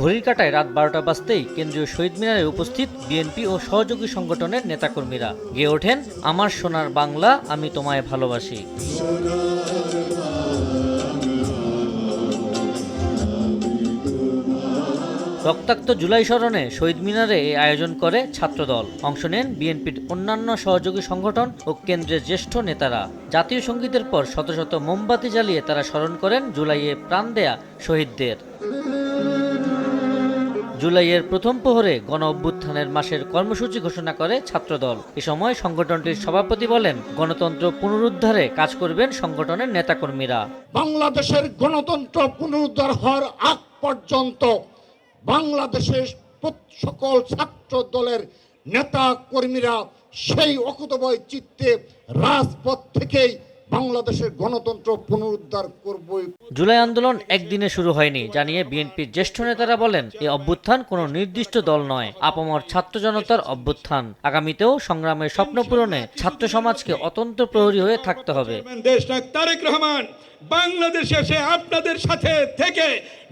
ঘড়ির কাটায় রাত বারোটা বাজতেই কেন্দ্রীয় শহীদ মিনারে উপস্থিত বিএনপি ও সহযোগী সংগঠনের নেতাকর্মীরা। গেয়ে ওঠেন, আমার সোনার বাংলা, আমি তোমায় ভালোবাসি। রক্তাক্ত জুলাই স্মরণে শহীদ মিনারে এই আয়োজন করে ছাত্রদল। অংশ নেন বিএনপির অন্যান্য সহযোগী সংগঠন ও কেন্দ্রের জ্যেষ্ঠ নেতারা। জাতীয় সঙ্গীতের পর শত শত মোমবাতি জ্বালিয়ে তারা স্মরণ করেন জুলাইয়ে প্রাণ দেয়া শহীদদের। জুলাইয়ের প্রথম প্রহরে গণ অভ্যুত্থানের মাসের কর্মসূচি ঘোষণা করে ছাত্রদল। এ সময় সংগঠনটির সভাপতি বলেন, গণতন্ত্র পুনরুদ্ধারে কাজ করবেন সংগঠনের নেতাকর্মীরা। বাংলাদেশের গণতন্ত্র পুনরুদ্ধার হওয়ার আগ পর্যন্ত বাংলাদেশের সকল ছাত্র দলের নেতা কর্মীরা সেই অকুতবয় চিত্তে রাজপথ থেকেই বাংলাদেশের গণতন্ত্র পুনরুদ্ধার করবই। জুলাই আন্দোলন একদিনে শুরু হয়নি জানিয়ে বিএনপির জ্যেষ্ঠ নেতারা বলেন এই অভ্যুত্থান কোনো নির্দিষ্ট দল নয় আপামর ছাত্র জনতার অভ্যুত্থান। আগামীতেও সংগ্রামের স্বপ্ন পূরণে ছাত্র সমাজকে অতন্ত্র প্রহরী হয়ে থাকতে হবে। দেশনায়ক তারেক রহমান বাংলাদেশে এসে আপনাদের সাথে থেকে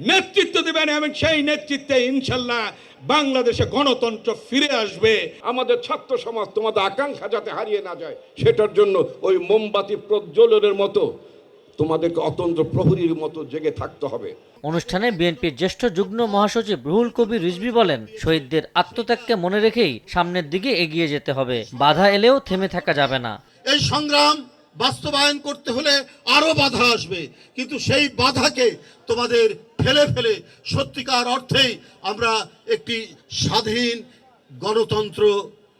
নেতৃত্ব দেবেন এবং সেই নেতৃত্বে ইনশাল্লাহ বাংলাদেশে গণতন্ত্র ফিরে আসবে আমাদের ছাত্র সমাজ তোমাদের আকাঙ্ক্ষা যাতে হারিয়ে না যায় সেটার জন্য ওই মোমবাতি প্রজ্বলনের মতো তোমাদেরকে অতন্ত্র প্রহরীর মতো জেগে থাকতে হবে। অনুষ্ঠানে বিএনপির জ্যেষ্ঠ যুগ্ম মহাসচিব রুহুল কবির রিজভি বলেন শহীদদের আত্মত্যাগকে মনে রেখেই সামনের দিকে এগিয়ে যেতে হবে বাধা এলেও থেমে থাকা যাবে না। এই সংগ্রাম বাস্তবায়ন করতে হলে আরও বাধা আসবে। কিন্তু সেই বাধাকে তোমাদের ফেলে ফেলে সত্যিকার অর্থেই আমরা একটি স্বাধীন গণতন্ত্র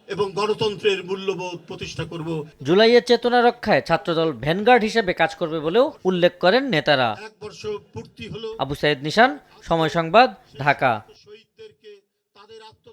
এবং গণতন্ত্রের মূল্যবোধ প্রতিষ্ঠা করব। জুলাইয়ের চেতনা রক্ষায় ছাত্রদল ভ্যানগার্ড হিসেবে কাজ করবে বলেও উল্লেখ করেন নেতারা। এক বর্ষ পূর্তি হলো। আবু সাইদ নিশান সময় সংবাদ ঢাকা। শহীদদেরকে তাদের আত্ম